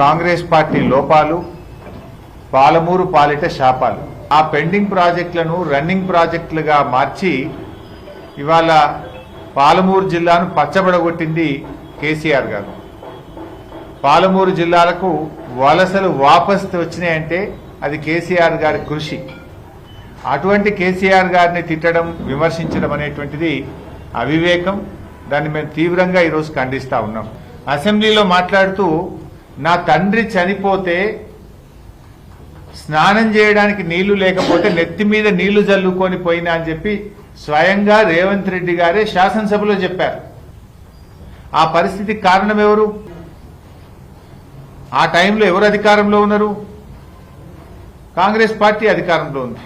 Congress party లోపాలు పాలమూరు పాలిట శాపాలు. ఆ పెండింగ్ ప్రాజెక్టులను రన్నింగ్ ప్రాజెక్టులుగా మార్చి ఇవాళ పాలమూరు జిల్లాను పచ్చబడగొట్టింది కేసీఆర్ గారు. పాలమూరు జిల్లాలకు వలసలు వాపస్ వచ్చినాయంటే అది కేసీఆర్ గారి కృషి. అటువంటి కేసీఆర్ గారిని తిట్టడం విమర్శించడం అనేటువంటిది అవివేకం. దాన్ని మేము తీవ్రంగా ఈరోజు ఖండిస్తూ ఉన్నాం. అసెంబ్లీలో మాట్లాడుతూ నా తండ్రి చనిపోతే స్నానం చేయడానికి నీళ్ళు లేకపోతే నెత్తి మీద నీళ్ళు జల్లుకొని పోయినా అని చెప్పి స్వయంగా రేవంత్ రెడ్డి గారే శాసనసభలో చెప్పారు. ఆ పరిస్థితికి కారణం ఎవరు? ఆ టైంలో ఎవరు అధికారంలో ఉన్నారు? కాంగ్రెస్ పార్టీ అధికారంలో ఉంది.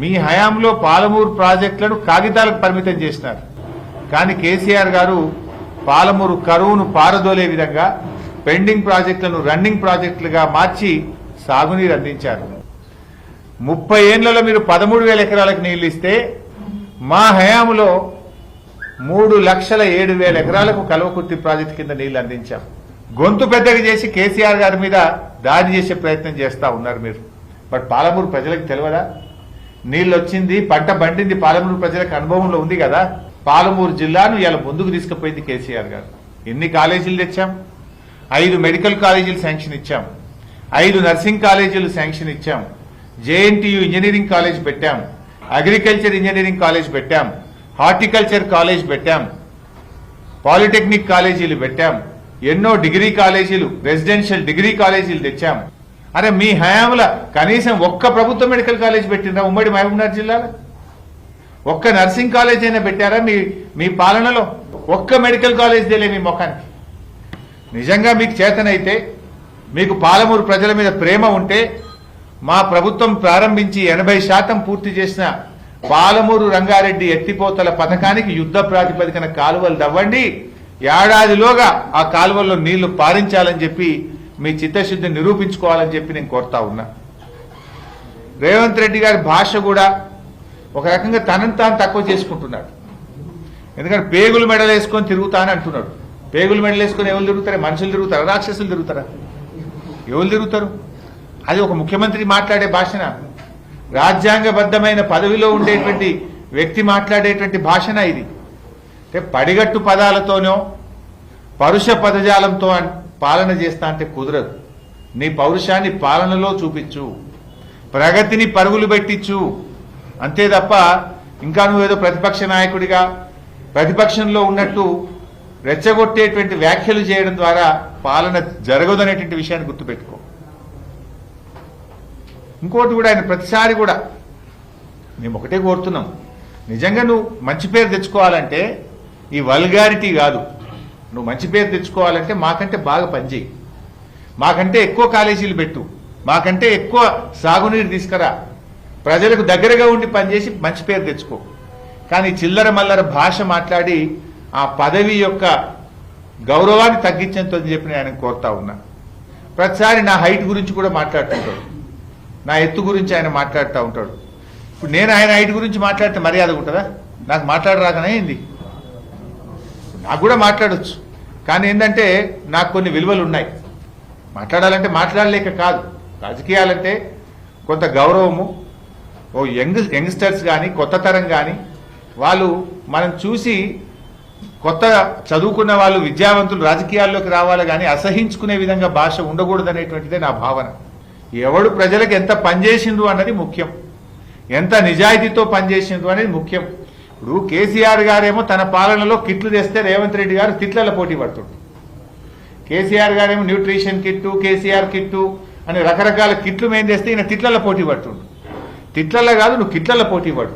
మీ హయాంలో పాలమూరు ప్రాజెక్టులను కాగితాలకు పరిమితం చేసినారు. కానీ కేసీఆర్ గారు పాలమూరు కరువును పారదోలే విధంగా పెండింగ్ ప్రాజెక్టులను రన్నింగ్ ప్రాజెక్టులుగా మార్చి సాగునీరు అందించారు. ముప్పై ఏళ్ళలో మీరు పదమూడు వేల ఎకరాలకు నీళ్ళు ఇస్తే మా హయాంలో మూడు లక్షల ఏడు వేల ఎకరాలకు కల్వకుర్తి ప్రాజెక్టు కింద నీళ్ళు అందించాం. గొంతు పెద్దగా చేసి కేసీఆర్ గారి మీద దాడి చేసే ప్రయత్నం చేస్తా ఉన్నారు మీరు. బట్ పాలమూరు ప్రజలకు తెలియదా నీళ్ళు వచ్చింది పంట పండింది పాలమూరు ప్రజలకు అనుభవంలో ఉంది కదా? పాలమూరు జిల్లాను ఇలా ముందుకు తీసుకుపోయింది కేసీఆర్ గారు. ఎన్ని కాలేజీలు తెచ్చాం? ఐదు మెడికల్ కాలేజీలు శాంక్షన్ ఇచ్చాం. ఐదు నర్సింగ్ కాలేజీలు శాంక్షన్ ఇచ్చాం. జేఎన్టీయు ఇంజనీరింగ్ కాలేజ్ పెట్టాం. అగ్రికల్చర్ ఇంజనీరింగ్ కాలేజ్ పెట్టాం. హార్టికల్చర్ కాలేజ్ పెట్టాం. పాలిటెక్నిక్ కాలేజీలు పెట్టాం. ఎన్నో డిగ్రీ కాలేజీలు రెసిడెన్షియల్ డిగ్రీ కాలేజీలు తెచ్చాం. అరే మీ హయాంల కనీసం ఒక్క ప్రభుత్వ మెడికల్ కాలేజ్ పెట్టిందా ఉమ్మడి మహబూబ్నగర్ జిల్లాలో? ఒక్క నర్సింగ్ కాలేజ్ అయినా పెట్టారా మీ మీ పాలనలో? ఒక్క మెడికల్ కాలేజ్ తెలియ మీ ముఖానికి. నిజంగా మీకు చేతనైతే మీకు పాలమూరు ప్రజల మీద ప్రేమ ఉంటే మా ప్రభుత్వం ప్రారంభించి ఎనభై శాతం పూర్తి చేసిన పాలమూరు రంగారెడ్డి ఎత్తిపోతల పథకానికి యుద్ధ ప్రాతిపదికన కాలువలు దవ్వండి ఏడాదిలోగా ఆ కాలువల్లో నీళ్ళు పారించాలని చెప్పి మీ చిత్తశుద్ధి నిరూపించుకోవాలని చెప్పి నేను కోరుతా ఉన్నా. రేవంత్ రెడ్డి గారి భాష కూడా ఒక రకంగా తనని తాను తక్కువ చేసుకుంటున్నాడు. ఎందుకంటే పేగులు మెడలు వేసుకొని తిరుగుతా అని అంటున్నాడు. పేగులు మెడలు వేసుకొని ఎవరు తిరుగుతారా? మనుషులు తిరుగుతారా? రాక్షసులు తిరుగుతారా? ఎవరు తిరుగుతారు? అది ఒక ముఖ్యమంత్రి మాట్లాడే భాషన. రాజ్యాంగబద్ధమైన పదవిలో ఉండేటువంటి వ్యక్తి మాట్లాడేటువంటి భాషన ఇది. అంటే పడిగట్టు పదాలతోనో పరుష పదజాలంతో పాలన చేస్తా అంటే కుదరదు. నీ పౌరుషాన్ని పాలనలో చూపించు. ప్రగతిని పరుగులు పెట్టించు. అంతే తప్ప ఇంకా నువ్వేదో ప్రతిపక్ష నాయకుడిగా ప్రతిపక్షంలో ఉన్నట్టు రెచ్చగొట్టేటువంటి వ్యాఖ్యలు చేయడం ద్వారా పాలన జరగదనేటువంటి విషయాన్ని గుర్తుపెట్టుకో. ఇంకోటి కూడా ఆయన ప్రతిసారి కూడా మేము ఒకటే కోరుతున్నాం. నిజంగా నువ్వు మంచి పేరు తెచ్చుకోవాలంటే ఈ వల్గారిటీ కాదు. నువ్వు మంచి పేరు తెచ్చుకోవాలంటే మాకంటే బాగా పనిచేయి. మాకంటే ఎక్కువ కాలేజీలు పెట్టు. మాకంటే ఎక్కువ సాగునీరు తీసుకురా. ప్రజలకు దగ్గరగా ఉండి పనిచేసి మంచి పేరు తెచ్చుకో. కానీ చిల్లర మల్లర భాష మాట్లాడి ఆ పదవి యొక్క గౌరవాన్ని తగ్గించని చెప్పి నేను ఆయన కోరుతా ఉన్నా. ప్రతిసారి నా హైట్ గురించి కూడా మాట్లాడుతుంటాడు నా ఎత్తు గురించి ఆయన మాట్లాడుతూ ఉంటాడు. ఇప్పుడు నేను ఆయన హైట్ గురించి మాట్లాడితే మర్యాద ఉంటుందా? నాకు మాట్లాడరాకనే ఏంది? నాకు కూడా మాట్లాడచ్చు. కానీ ఏంటంటే నాకు కొన్ని విలువలు ఉన్నాయి. మాట్లాడాలంటే మాట్లాడలేక కాదు. రాజకీయాలంటే కొంత గౌరవము ఓ యంగ్ యంగ్స్టర్స్ కానీ కొత్త తరం కానీ వాళ్ళు మనం చూసి కొత్త చదువుకున్న వాళ్ళు విద్యావంతులు రాజకీయాల్లోకి రావాలి కానీ అసహించుకునే విధంగా భాష ఉండకూడదు అనేటువంటిదే నా భావన. ఎవడు ప్రజలకు ఎంత పనిచేసిండు అన్నది ముఖ్యం. ఎంత నిజాయితీతో పనిచేసిండు అనేది ముఖ్యం. ఇప్పుడు కేసీఆర్ గారేమో తన పాలనలో కిట్లు తెస్తే రేవంత్ రెడ్డి గారు తిట్లలో పోటీ పడుతుండు. కేసీఆర్ గారేమో న్యూట్రిషన్ కిట్టు కేసీఆర్ కిట్టు అని రకరకాల కిట్లు మేము చేస్తే ఈయన తిట్లలో పోటీ పడుతుండు. తిట్లలో కాదు నువ్వు కిట్లలో పోటీ పడు.